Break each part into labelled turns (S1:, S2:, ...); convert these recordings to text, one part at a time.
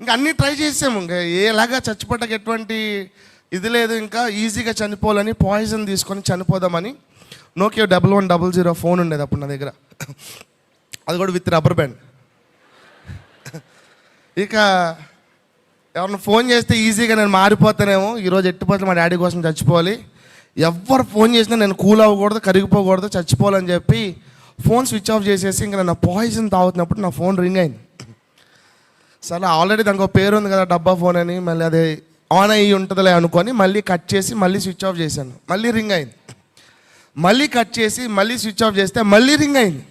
S1: ఇంకా అన్నీ ట్రై చేసాము ఇంకా ఎలాగా చచ్చిపోటకు ఎటువంటి ఇది లేదు. ఇంకా ఈజీగా చనిపోవాలని పాయిజన్ తీసుకొని చనిపోదామని Nokia double one double zero phone ఉండేది అప్పుడు నా దగ్గర. అది కూడా విత్ రబ్బర్ బ్యాండ్. ఇక ఎవరిని ఫోన్ చేస్తే ఈజీగా నేను మారిపోతానేమో. ఈరోజు ఎట్టిపోతే మా డాడీ కోసం చచ్చిపోవాలి. ఎవరు ఫోన్ చేసినా నేను కూల్ అవ్వకూడదు కరిగిపోకూడదు చచ్చిపోవాలని చెప్పి ఫోన్ స్విచ్ ఆఫ్ చేసేసి ఇంకా నా పాయిజన్ తాగుతున్నప్పుడు నా ఫోన్ రింగ్ అయింది. సరే ఆల్రెడీ దానికి ఒక పేరు ఉంది కదా డబ్బా ఫోన్ అని మళ్ళీ అది ఆన్ అయ్యి ఉంటుందిలే అనుకొని మళ్ళీ కట్ చేసి మళ్ళీ స్విచ్ ఆఫ్ చేశాను. మళ్ళీ రింగ్ అయింది. మళ్ళీ కట్ చేసి మళ్ళీ స్విచ్ ఆఫ్ చేస్తే మళ్ళీ రింగ్ అయింది.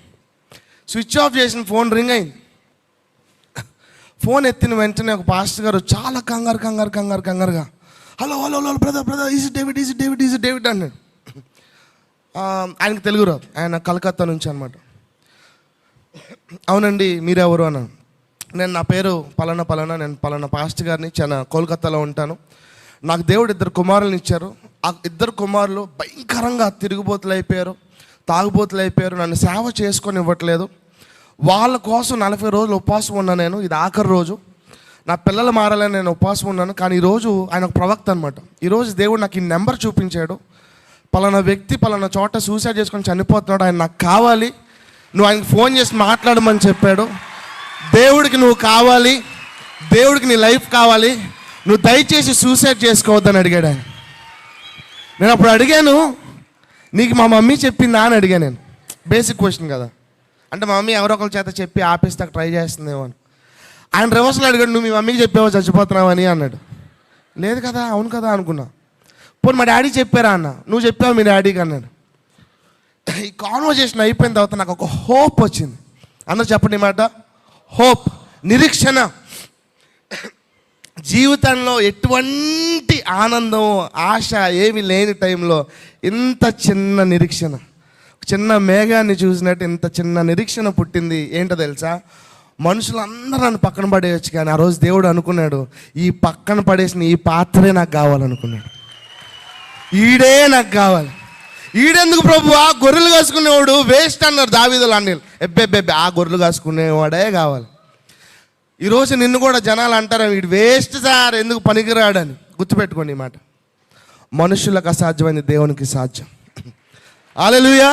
S1: స్విచ్ ఆఫ్ చేసిన ఫోన్ రింగ్ అయింది. ఫోన్ ఎత్తిన వెంటనే ఒక పాస్టర్ గారు చాలా కంగారు కంగారు కంగారు కంగారుగా hello hello hello brother brother is David is David is David అన్నాడు. Um, ఆయనకు తెలుగు రాదు. ఆయన కలకత్తా నుంచి అనమాట అవునండి మీరెవరు? అన్నాను. నేను నా పేరు పలానా పలానా నేను పలానా పాస్ట్ గారిని చాలా కోల్కతాలో ఉంటాను. నాకు దేవుడు ఇద్దరు కుమారులను ఇచ్చారు. ఆ ఇద్దరు కుమారులు భయంకరంగా తిరుగుబోతులు అయిపోయారు తాగుబోతులు అయిపోయారు నన్ను సేవ చేసుకొని ఇవ్వట్లేదు. వాళ్ళ కోసం నలభై రోజులు ఉపవాసం ఉన్నా నేను ఇది ఆఖరి రోజు. నా పిల్లలు మారాలని నేను ఉపవాసం ఉన్నాను కానీ ఈరోజు ఆయన ఒక ప్రవక్త అనమాట ఈరోజు దేవుడు నాకు ఈ నెంబర్ చూపించాడు. పలానా వ్యక్తి పలానా చోట సూసైడ్ చేసుకొని చనిపోతున్నాడు ఆయన నాకు కావాలి. నువ్వు ఆయనకు ఫోన్ చేసి మాట్లాడమని చెప్పాడు. దేవుడికి నువ్వు కావాలి దేవుడికి నీ లైఫ్ కావాలి నువ్వు దయచేసి సూసైడ్ చేసుకోవద్దని అడిగాడు ఆయన. నేను అప్పుడు అడిగాను నీకు మా మమ్మీ చెప్పిందా అని అడిగాను నేను. బేసిక్ క్వశ్చన్ కదా. అంటే మా మమ్మీ ఎవరో ఒకరి చేత చెప్పి ఆపేస్తాక ట్రై చేస్తుందేమో అని. ఆయన రివర్స్లో అడిగాడు నువ్వు మీ మమ్మీకి చెప్పావో చచ్చిపోతున్నావని అన్నాడు. లేదు కదా అవును కదా అనుకున్నా. పోనీ మా డాడీ చెప్పారా అన్న. నువ్వు చెప్పావు మీ డాడీకి అన్నాడు. ఈ కాన్వర్జేషన్ అయిపోయిన తర్వాత నాకు ఒక హోప్ వచ్చింది. అందరూ చెప్పండి మాట. హోప్ నిరీక్షణ. జీవితంలో ఎటువంటి ఆనందం ఆశ ఏమి లేని టైంలో ఇంత చిన్న నిరీక్షణ. చిన్న మేఘాన్ని చూసినట్టు ఇంత చిన్న నిరీక్షణ పుట్టింది. ఏంటో తెలుసా? మనుషులందరూ నన్ను పక్కన పడేయచ్చు కానీ ఆ రోజు దేవుడు అనుకున్నాడు ఈ పక్కన పడేసిన ఈ పాత్రే నాకు కావాలనుకున్నాడు. ఈడే నాకు కావాలి. ఈడెందుకు ప్రభు? ఆ గొర్రెలు కాసుకునేవాడు వేస్ట్ అన్నారు దావీదులు అన్ని ఎబ్బెబ్బెబ్బె ఆ గొర్రెలు కాసుకునేవాడే కావాలి. ఈరోజు నిన్ను కూడా జనాలు అంటారు వీడు వేస్ట్ సార్ ఎందుకు పనికిరాడని? గుర్తుపెట్టుకోండి ఈ మాట. మనుషులకు అసాధ్యమైంది దేవునికి సాధ్యం. ఆలెలుయా